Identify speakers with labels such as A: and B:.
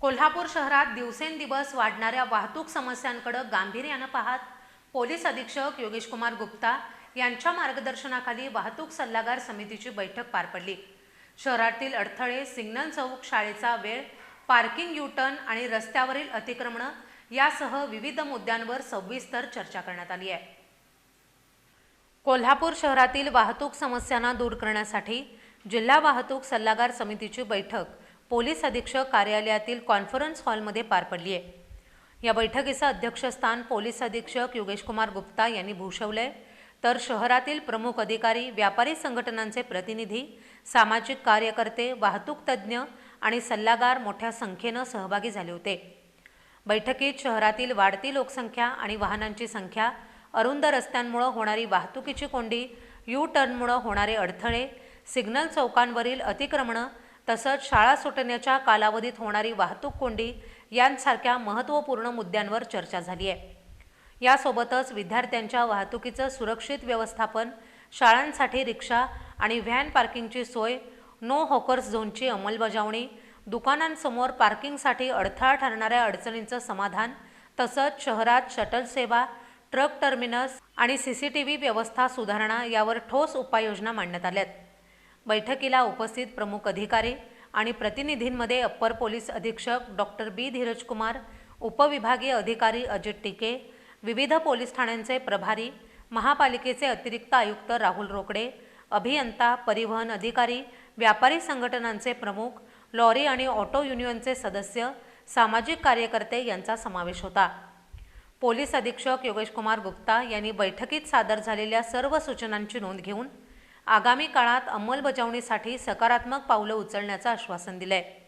A: कोल्हापूर शहरात दिवसेंदिवस वाढणाऱ्या वाहतूक समस्यांकडे गांभीर्यानं पाहत पोलीस अधीक्षक योगेश कुमार गुप्ता यांच्या मार्गदर्शनाखाली वाहतूक सल्लागार समितीची बैठक पार पडली. शहरातील अडथळे सिग्नल चौक शाळेचा वेळ पार्किंग युटर्न आणि रस्त्यावरील अतिक्रमणं यासह विविध मुद्द्यांवर सविस्तर चर्चा करण्यात आली आहे. कोल्हापूर शहरातील वाहतूक समस्यांना दूर करण्यासाठी जिल्हा वाहतूक सल्लागार समितीची बैठक पोलीस अधीक्षक कार्यालयातील कॉन्फरन्स हॉलमध्ये पार पडली आहे या बैठकीचं अध्यक्षस्थान पोलीस अधीक्षक योगेश कुमार गुप्ता यांनी भूषवलंय. तर शहरातील प्रमुख अधिकारी व्यापारी संघटनांचे प्रतिनिधी सामाजिक कार्यकर्ते वाहतूक तज्ज्ञ आणि सल्लागार मोठ्या संख्येनं सहभागी झाले होते. बैठकीत शहरातील वाढती लोकसंख्या आणि वाहनांची संख्या अरुंद रस्त्यांमुळं होणारी वाहतुकीची कोंडी यू टर्नमुळं होणारे अडथळे सिग्नल चौकांवरील अतिक्रमणं तसंच शाळा सुटण्याच्या कालावधीत होणारी वाहतूक कोंडी यांसारख्या महत्त्वपूर्ण मुद्द्यांवर चर्चा झाली आहे. यासोबतच विद्यार्थ्यांच्या वाहतुकीचं सुरक्षित व्यवस्थापन शाळांसाठी रिक्षा आणि व्हॅन पार्किंगची सोय नो हॉकर्स झोनची अंमलबजावणी दुकानांसमोर पार्किंगसाठी अडथळा ठरणाऱ्या अडचणींचं समाधान तसंच शहरात शटल सेवा ट्रक टर्मिनस आणि सी सी टी व्ही व्यवस्था सुधारणा यावर ठोस उपाययोजना मांडण्यात आल्यात. बैठकीला उपस्थित प्रमुख अधिकारी आणि प्रतिनिधींमध्ये अप्पर पोलीस अधीक्षक डॉक्टर बी धीरज कुमार उपविभागीय अधिकारी अजित टिके विविध पोलीस ठाण्यांचे प्रभारी महापालिकेचे अतिरिक्त आयुक्त राहुल रोकडे अभियंता परिवहन अधिकारी व्यापारी संघटनांचे प्रमुख लॉरी आणि ऑटो युनियनचे सदस्य सामाजिक कार्यकर्ते यांचा समावेश होता. पोलीस अधीक्षक योगेश कुमार गुप्ता यांनी बैठकीत सादर झालेल्या सर्व सूचनांची नोंद घेऊन आगामी काळात अंमलबजावणीसाठी सकारात्मक पावलं उचलण्याचं आश्वासन दिलंय.